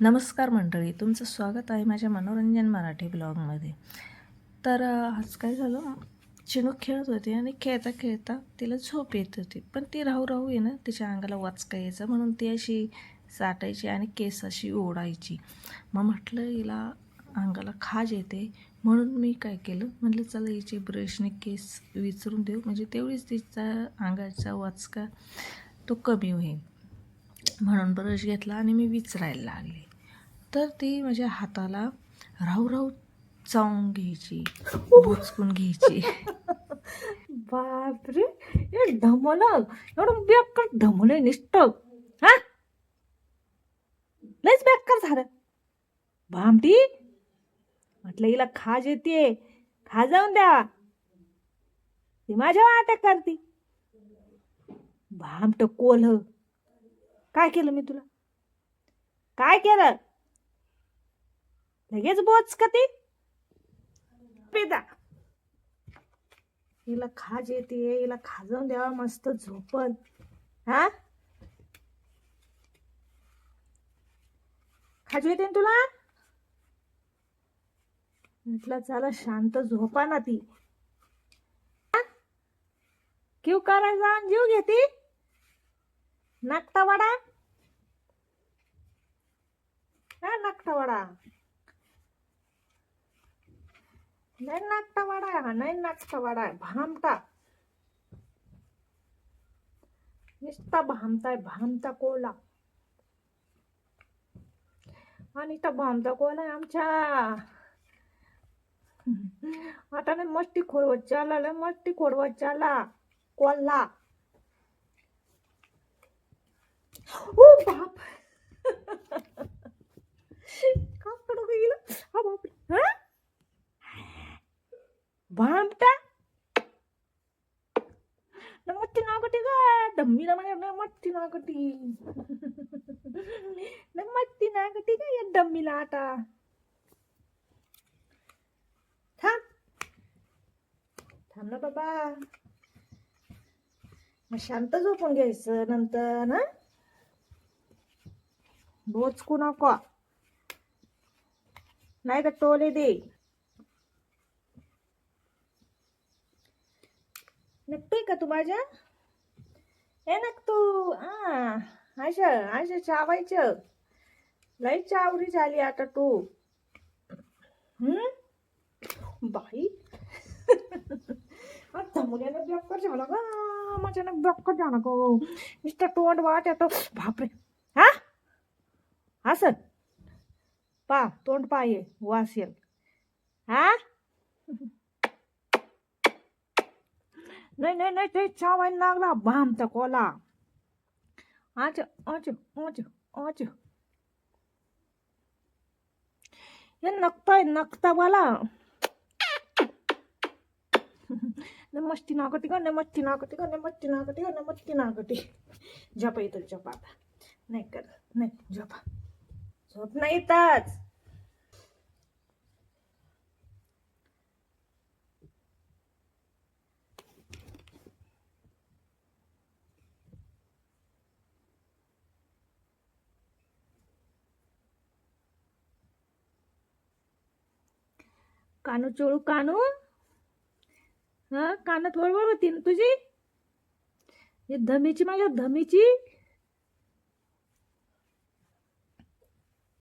नमस्कार मंडळी तुमचं स्वागत आहे माझ्या मनोरंजन मराठी ब्लॉगमध्ये. तर आज काय झालं? चिनूक खेळत होती आणि खेळता खेळता तिला झोप येत होती. पण ती राहू राहू आहे ना तिच्या अंगाला वाचका यायचं. म्हणून ती अशी साठायची आणि केस अशी ओढायची. मग म्हटलं हिला अंगाला खाज येते. म्हणून मी काय केलं? म्हटलं चला हिचे ब्रशने केस विचरून देऊ. म्हणजे तेवढीच तिचा अंगाचा वाचका तो कमी होईल. म्हणून ब्रश घेतला आणि मी विचरायला लागले. तर ती माझ्या हाताला राहू राहू चावून घ्यायची बोचकून घ्यायची. बापरे हे ढमल. एवढं बेकार ढमल निष्ठ. हा? लयच बेकार झालं. भामटी म्हटलं हिला खाज येते खा जाऊन द्या. ती माझ्या वाट्या करती. भामट कोल्ह. काय केलं मी तुला? काय केलं? लगेच बोच का ती? पिता. हिला खाज येते हिला खाजवून द्यावा मस्त झोपल हा? खाज येते ना तुला? म्हटलं चला शांत झोपा ना ती. किव करायचा आणि जीव घेते? नागता वाडा हा वाडा नाही नागता वाडा हा नाही नागता वाडा भामटा. नुसता भामताय भामता कोला. आणि त्या भामता कोला आमच्या. आता नाही मस्ती खोडवत चालला लय मस्ती खोडवत चालला. कोल्हा. ओ बाप का कडू गेलं हा बाप हा भामटा नमस्ती नागटी गा डम्मीला म्हणजे नमस्ती नागटी नमस्ती नागटी का या डम्मीला आता थांब थांब ना बाबा मग शांत झोपून घ्यायचं नंतर ना बोचकू नको नाही तर टोले दे. निघतोय का तू माझ्या? हे नक तू आ आशा आशा चावायचं. लय चावरी झाली आता तू. हम्म? बाई. आता मुलाला बेकार झाला का माझ्यानं बेकार झाला गो. नुसतं तोंड वाट येतो. बापरे. हा पा तोंड पा ये वास येल. हा? नाही नाही नाही ते चावायला लागला भामता कोला. आच आच आच आच हे नकताय नकता मला नमस्ती नागटी का नमस्ती नागटी का नमस्ती नागटी का नमस्ती नागटी. झपा येतो झपा आता. नाही कर नाही झोपा झोप नाही येतच कानू चोळू कानू? हा कानात वळवळ होती ना तुझी? हे धमीची माझ्या धमीची?